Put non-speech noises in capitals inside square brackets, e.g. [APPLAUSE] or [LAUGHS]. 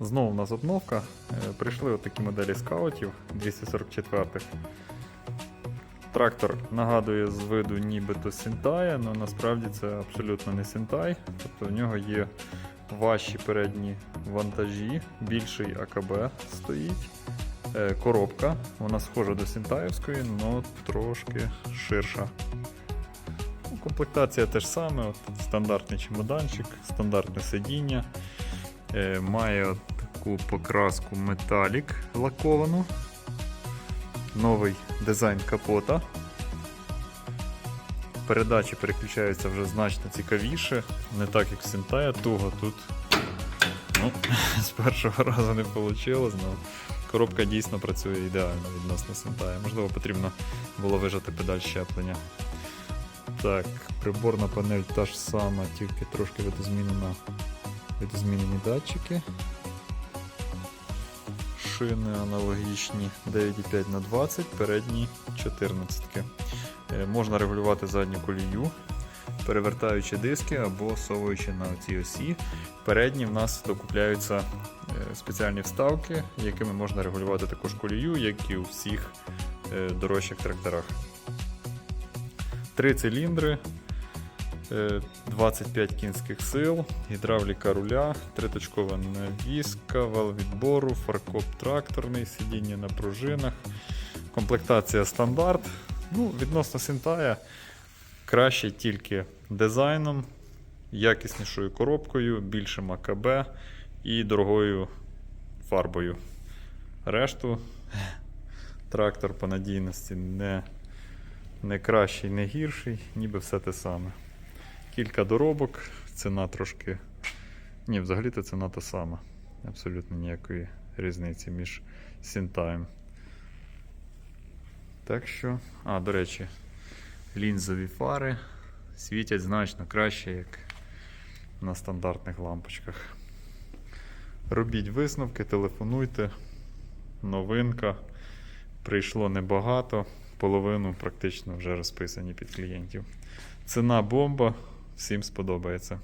Знову в нас обновка. Е, Прийшли такі моделі скаутів 244 х Трактор нагадує з виду нібито Сінтая, але насправді це абсолютно не Сінтай. Тобто в нього є важчі передні вантажі, більший АКБ стоїть. Е, Коробка, вона схожа до Сінтаївської, але трошки ширша. Ну, Комплектація теж саме, от, стандартний чемоданчик, стандартне сидіння. Е, має таку покраску металік лаковану. Новий дизайн капота. Передачі переключаються вже значно цікавіше, не так як Сентая, туго тут ну, [LAUGHS] з першого разу не вийшло, але коробка дійсно працює ідеально відносно Сентая. Можливо, потрібно було вижати педаль щеплення. Так, приборна панель та ж сама, тільки трошки видозмінена, видозмінені датчики. Шини аналогічні 9,5 на 20, передні 14. Е, Можна регулювати задню колію, перевертаючи диски або совуючи на цій осі. Передні в нас докупляються е, спеціальні вставки, якими можна регулювати також колію, як і у всіх е, дорожчих тракторах. Три циліндри, 25 кінських сил, гідравліка руля, триточкова навіска, вал відбору, фаркоп тракторний, сидіння на пружинах, комплектація стандарт. Ну, відносно Сintaya краще тільки дизайном, якіснішою коробкою, більшим АКБ і дорогою фарбою. Решту трактор по надійності не, не кращий, не гірший, ніби все те саме. Кілька доробок, ціна трошки. Ні, взагалі-то ціна та сама. Абсолютно ніякої різниці між Сінтаєм. Так що, а, до речі, лінзові фари світять значно краще, як на стандартних лампочках. Робіть висновки, телефонуйте. Новинка. Прийшло небагато, половину практично вже розписані під клієнтів. Ціна бомба, всім сподобається.